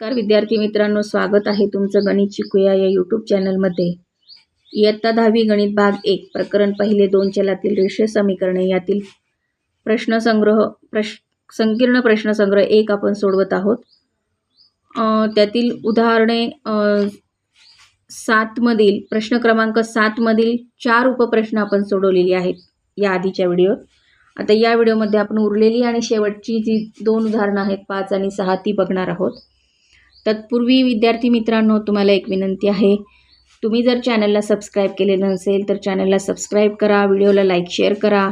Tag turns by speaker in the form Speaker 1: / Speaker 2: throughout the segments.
Speaker 1: नमस्कार विद्यार्थी मित्रांनो स्वागत आहे तुमचं गणित शिकूया या यूट्यूब चॅनलमध्ये इयत्ता दहावी गणित भाग एक प्रकरण पहिले दोन चलातील रेषीय समीकरणे. यातील प्रश्नसंग्रह प्रश संकीर्ण प्रश्नसंग्रह एक आपण सोडवत आहोत. त्यातील उदाहरणे सातमधील प्रश्न क्रमांक सातमधील चार उपप्रश्न आपण सोडवलेली आहेत या आधीच्या व्हिडिओत आता या व्हिडिओमध्ये आपण उरलेली आणि शेवटची जी दोन उदाहरणं आहेत पाच आणि सहा ती बघणार आहोत. तत्पूर्वी विद्यार्थी मित्रांनो तुम्हाला एक विनंती आहे. तुम्ही जर चॅनलला सबस्क्राईब केलेलं नसेल तर चॅनलला सबस्क्राईब करा व्हिडिओला लाईक शेअर करा.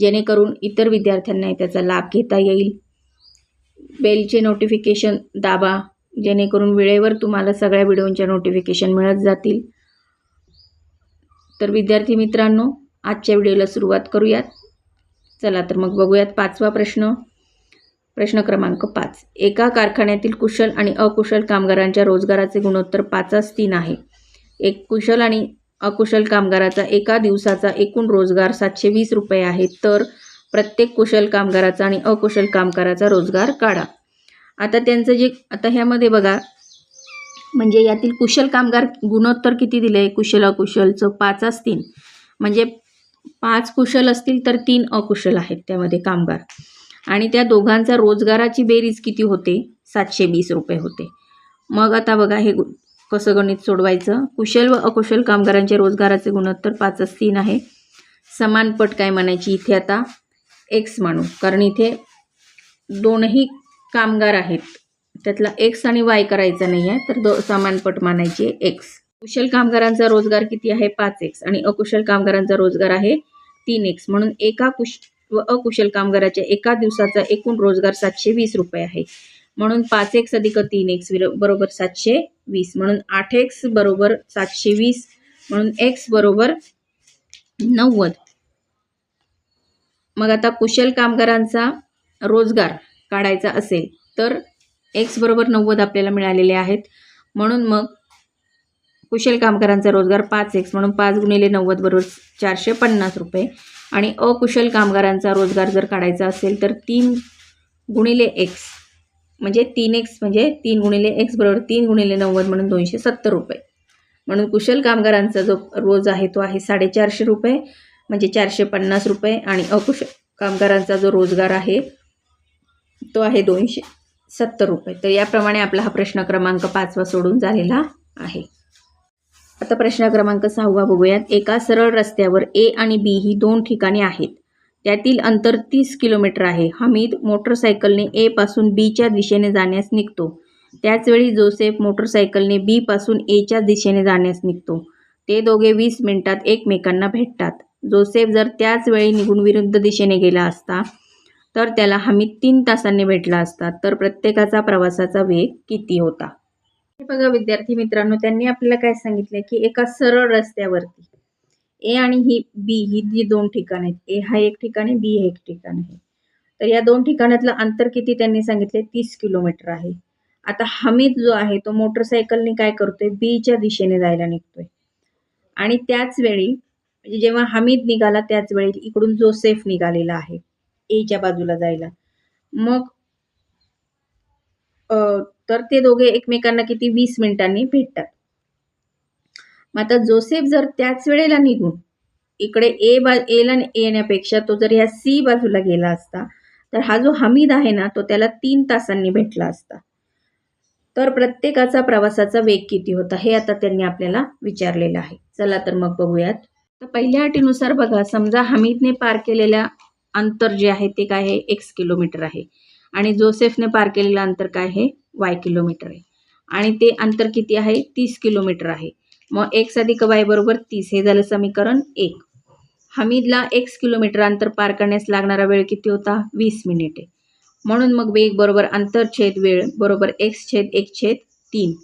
Speaker 1: जेणेकरून इतर विद्यार्थ्यांनाही त्याचा लाभ घेता येईल. बेलचे नोटिफिकेशन दाबा जेणेकरून वेळेवर तुम्हाला सगळ्या व्हिडिओंच्या नोटिफिकेशन मिळत जातील. तर विद्यार्थी मित्रांनो आजच्या व्हिडिओला सुरुवात करूयात. चला तर मग बघूयात पाचवा प्रश्न. प्रश्न क्रमांक पाच. एका कारखान्यातील कुशल आणि अकुशल कामगारांच्या रोजगाराचे गुणोत्तर पाचास तीन आहे. एक कुशल आणि अकुशल कामगाराचा एका दिवसाचा एकूण रोजगार सातशे वीस रुपये आहे तर प्रत्येक कुशल कामगाराचा आणि अकुशल कामगाराचा रोजगार काढा. आता त्यांचं जे आता ह्यामध्ये बघा म्हणजे यातील कुशल कामगार गुणोत्तर किती दिले? आहे कुशल अकुशलचं पाचच तीन. म्हणजे पाच कुशल असतील तर तीन अकुशल आहेत त्यामध्ये कामगार. आणि त्या दोघांचा रोजगाराची बेरीज किती होते? सातशे वीस रुपये होते. मग आता बघा हे गु- कसं गणित सोडवायचं? कुशल व अकुशल कामगारांचे रोजगाराचे गुणोत्तर पाचच तीन आहे. समान पट काय म्हणायची इथे आता? एक्स मानू कारण इथे दोनही कामगार आहेत. त्यातला एक्स आणि वाय करायचा नाही आहे तर दो समान पट मानायची एक्स कुशल कामगारांचा रोजगार किती आहे? पाच एक्स आणि अकुशल कामगारांचा रोजगार आहे तीन एक्स म्हणून एका कुश व अकुशल कामगाराच्या एका दिवसाचा एकूण रोजगार सातशे वीस रुपये आहे. म्हणून पाच एक्स अधिक तीन एक्स बरोबर सातशे वीस. म्हणून आठ एक्स बरोबर सातशे वीस. म्हणून एक्स बरोबर नव्वद. मग आता कुशल कामगारांचा रोजगार काढायचा असेल तर एक्स बरोबर नव्वद आपल्याला मिळालेले आहेत. म्हणून मग कुशल कामगारांचा रोजगार पाच एक्स म्हणून पाच गुणिले नव्वद बरोबर चारशे पन्नास रुपये. आणि अकुशल कामगारांचा रोजगार जर काढायचा असेल तर तीन गुणिले एक्स म्हणजे तीन एक्स म्हणजे तीन गुणिले एक्स बरोबर तीन गुणिले नव्वद म्हणून दोनशे सत्तर रुपये. म्हणून कुशल कामगारांचा जो रोज आहे तो आहे साडेचारशे रुपये म्हणजे चारशे पन्नास रुपये आणि अकुशल कामगारांचा जो रोजगार आहे तो आहे दोनशे सत्तर रुपये. तर याप्रमाणे आपला हा प्रश्न क्रमांक पाचवा सोडून झालेला आहे. आता प्रश्न क्रमांक सहावा बघूयात. एका सरळ रस्त्यावर ए आणि बी ही दोन ठिकाणे आहेत. त्यातील अंतर तीस किलोमीटर आहे. हमीद मोटरसायकलने ए पासून बीच्या दिशेने जाण्यास निघतो. त्याचवेळी जोसेफ मोटरसायकलने बी पासून एच्या दिशेने जाण्यास निघतो. ते दोघे वीस मिनिटात एकमेकांना भेटतात. जोसेफ जर त्याच वेळी निघून विरुद्ध दिशेने गेला असता तर त्याला हमीद तीन तासांनी भेटला असता तर प्रत्येकाचा प्रवासाचा वेग किती होता? हे बघा विद्यार्थी मित्रांनो त्यांनी आपल्याला काय सांगितलं की एका सरळ रस्त्यावरती ए आणि ही बी ही जी दोन ठिकाण आहेत ए हा एक ठिकाण आहे बी हे एक ठिकाण आहे. तर या दोन ठिकाणातलं अंतर किती त्यांनी सांगितले तीस किलोमीटर आहे. आता हमीद जो आहे तो मोटरसायकलने काय करतोय? बीच्या दिशेने जायला निघतोय. आणि त्याच वेळी म्हणजे जेव्हा हमीद निघाला त्याच वेळी इकडून जोसेफ निघालेला आहे एच्या बाजूला जायला. मग अ, तर ते दोघे एकमेकांना किती? वीस मिनिटांनी भेटतात. मग आता जोसेफ जर त्याच वेळेला निघून इकडे ए बा एला येण्यापेक्षा तो जर ह्या सी बाजूला गेला असता तर हा जो हमीद आहे ना तो त्याला तीन तासांनी भेटला असता. तर प्रत्येकाचा प्रवासाचा वेग किती होता हे आता त्यांनी आपल्याला विचारलेलं आहे. चला तर मग बघूयात. तर पहिल्या अटीनुसार बघा समजा हमीदने पार केलेल्या अंतर जे आहे ते काय आहे? एक्स किलोमीटर आहे. आणि जोसेफने पार केलेलं अंतर काय आहे? वाय किलोमीटर आहे. आणि ते अंतर किती आहे? तीस किलोमीटर आहे. मग एक्स अधिक वाय बरोबर तीस. हे झालं समीकरण एक. हमीदला एक्स किलोमीटर अंतर पार करण्यास लागणारा वेळ किती होता? वीस मिनिटे. म्हणून मग वेग बरोबर अंतरछेद वेळ बरोबर एक्स छेद एक छेद तीन.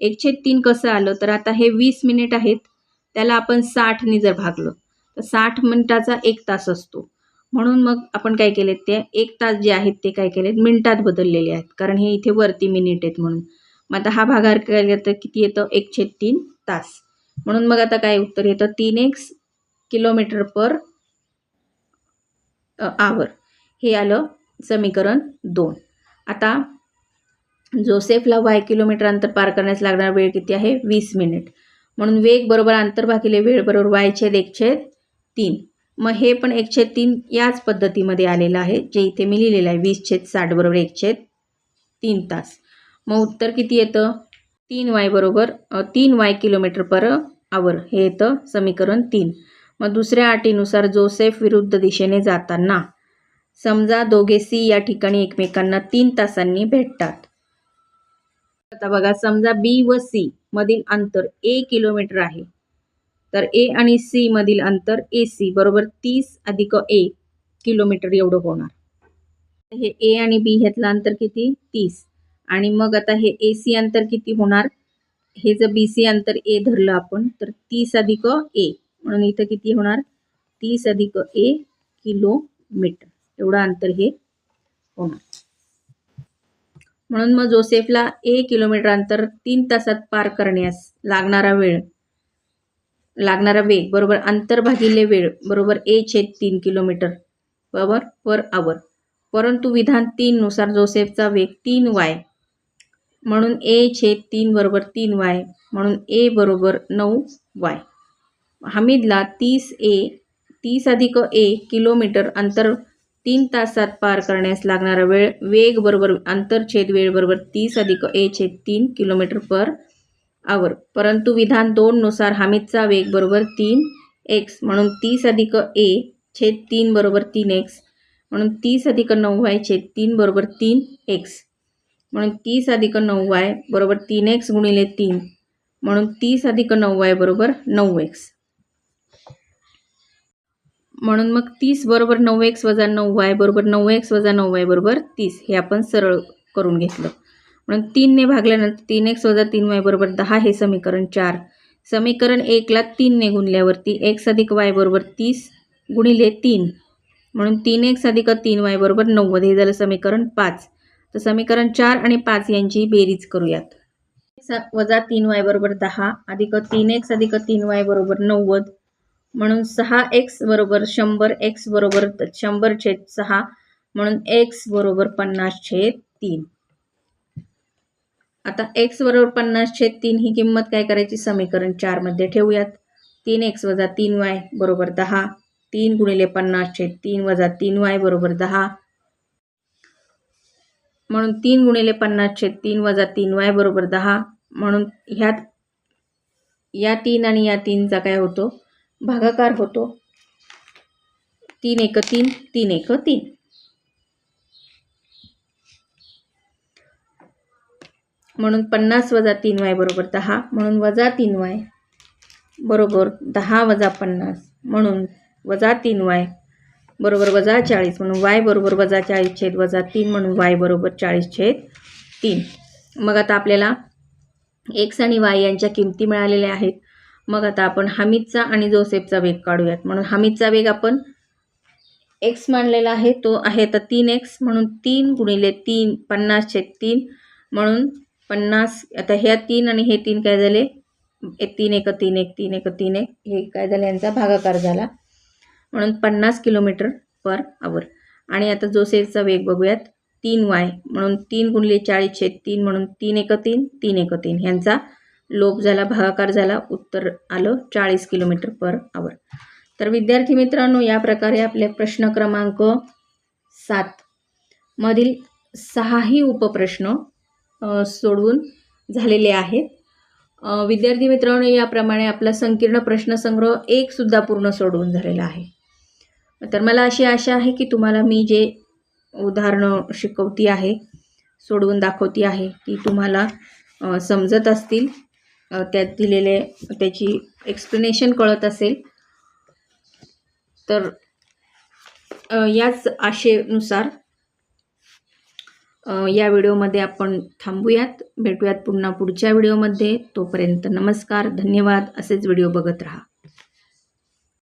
Speaker 1: एक छेद तीन कसं आलं? तर आता हे वीस मिनिट आहेत. त्याला आपण साठने जर भागलं तर साठ मिनिटाचा एक तास असतो. म्हणून मग आपण काय केलेत ते एक तास जे आहेत ते काय केलेत? मिनिटात बदललेले आहेत. कारण हे इथे वरती मिनिट आहेत म्हणून. मग आता हा भागार केला तर किती येतं? एक छेद तीन तास. म्हणून मग आता काय उत्तर येतं? तीन एक्स किलोमीटर पर आवर हे आलं समीकरण दोन. आता जोसेफला वाय किलोमीटर अंतर पार करण्यास लागणारा वेळ किती आहे? वीस मिनिट म्हणून वेग बरोबर अंतर भागिले वेळ बरोबर वाय छेद एक छेद तीन. मग हे पण एक छेद तीन याच पद्धतीमध्ये आलेलं आहे जे इथे मी लिहिलेलं आहे. वीस छेद साठ बरोबर एक छेद तीन तास. मग उत्तर किती येतं? तीन वाय बरोबर तीन वाय किलोमीटर पर आवर. हे येतं समीकरण तीन. मग दुसऱ्या अटीनुसार जोसेफ विरुद्ध दिशेने जाताना समजा दोघे सी या ठिकाणी एकमेकांना तीन तासांनी भेटतात. आता बघा समजा बी व सी मधील अंतर ए किलोमीटर आहे. तर ए आणि सी मधील अंतर ए सी बरोबर तीस अधिक ए किलोमीटर एवढं होणार. हे ए आणि बी ह्यातलं अंतर किती? तीस. आणि मग आता हे ए सी अंतर किती होणार? हे जर बी सी अंतर ए धरलं आपण तर तीस अधिक ए म्हणून इथं किती होणार? तीस अधिक ए किलोमीटर. एवढं अंतर हे होणार. म्हणून मग जोसेफला ए किलोमीटर अंतर तीन तासात पार करण्यास लागणारा वेळ लागणारा वेग बरोबर? अंतर भागिले वेळ बरोबर? ए छेद तीन किलोमीटर बरोबर? पर आवर परंतु विधान तीननुसार जोसेफचा वेग तीन वाय म्हणून ए छेद तीन बरोबर तीन वाय म्हणून ए बरोबर नऊ वाय हमीदला तीस ए तीस अधिक ए किलोमीटर अंतर तीन तासात पार करण्यास लागणारा वेळ वेग बरोबर अंतर छेद वेळ बरोबर तीस अधिक ए छेद तीन किलोमीटर पर आवर. परंतु विधान दोननुसार हमीदचा वेग बरोबर तीन एक्स म्हणून तीस अधिक ए छेद तीन बरोबर तीन एक्स म्हणून तीस अधिक नऊ वाय छेद तीन बरोबर तीन एक्स म्हणून तीस अधिक नऊ वाय बरोबर तीन एक्स गुणिले तीन म्हणून तीस अधिक नऊ वाय बरोबर नऊ एक्स म्हणून मग तीस बरोबर नऊ एक्स वजा नऊ वाय बरोबर नऊ एक्स वजा नऊ वाय बरोबर तीस हे आपण सरळ करून घेतलं. म्हणून तीनने भागल्यानंतर तीन एक्स वजा तीन वाय बरोबर दहा हे समीकरण चार. समीकरण एकला तीनने गुणल्यावरती एक्स अधिक वाय बरोबर तीस गुणिले तीन. म्हणून तीन एक्स अधिक तीन वाय बरोबर नव्वद हे झालं समीकरण पाच. तर समीकरण चार आणि पाच यांची बेरीज करूयात. वजा तीन वाय बरोबर दहा अधिक तीन एक्स अधिक तीन वाय बरोबर नव्वद. म्हणून सहा एक्स बरोबर शंभर एक्स बरोबर शंभर छेद सहा. म्हणून एक्स बरोबर पन्नास छेद तीन. आता एक्स बरोबर पन्नास छेद तीन ही किंमत काय करायची? समीकरण चारमध्ये ठेवूयात. तीन एक्स वजा तीन वाय बरोबर दहा. तीन गुणिले पन्नास छेद तीन वजा तीन वाय बरोबर दहा. म्हणून तीन गुणिले पन्नास छेद तीन वजा तीन वाय बरोबर दहा. म्हणून ह्यात या तीन आणि या तीनचा काय होतो? भागाकार होतो. तीन एक तीन तीन एक तीन. म्हणून पन्नास वजा तीन वाय बरोबर दहा म्हणून वजा तीन वाय बरोबर दहा वजा पन्नास म्हणून वजा तीन वाय बरोबर वजा चाळीस म्हणून वाय बरोबर वजा चाळीस छेद वजा तीन म्हणून वाय बरोबर चाळीस छेद तीन. मग आता आपल्याला एक्स आणि वाय यांच्या किमती मिळालेल्या आहेत. मग आता आपण हमीदचा आणि जोसेफचा वेग काढूयात. म्हणून हमीदचा वेग आपण एक्स मानलेला आहे तो आहे आता तीन एक्स म्हणून तीन गुणिले तीन पन्नास छेद तीन म्हणून पन्नास आता ह्या तीन आणि हे तीन काय झाले? एक तीन एक तीन एक तीन एक तीन एक हे काय झालं? यांचा भागाकार झाला. म्हणून पन्नास किलोमीटर पर आवर आणि आता जोसेफचा वेग बघूयात. तीन वाय म्हणून तीन गुणले चाळीस छेद तीन म्हणून तीन एक तीन तीन एक तीन. ह्यांचा लोप झाला भागाकार झाला उत्तर आलं चाळीस किलोमीटर पर आवर तर विद्यार्थी मित्रांनो या प्रकारे आपले प्रश्न क्रमांक सात मधील सहाही उपप्रश्न सोडवून झालेले आहेत. विद्यार्थी मित्रांनो याप्रमाणे आपला संकीर्ण प्रश्नसंग्रह एकसुद्धा पूर्ण सोडवून झालेला आहे. तर मला अशी आशा आहे की तुम्हाला मी जे उदाहरणं शिकवती आहे सोडवून दाखवती आहे ती तुम्हाला समजत असतील. त्यात दिलेले त्याची एक्सप्लेनेशन कळत असेल. तर याच आशेनुसार या व्हिडिओमध्ये आपण थांबूयात. भेटूयात पुन्हा पुढच्या व्हिडिओमध्ये. तोपर्यंत नमस्कार धन्यवाद. असेच व्हिडिओ बघत राहा.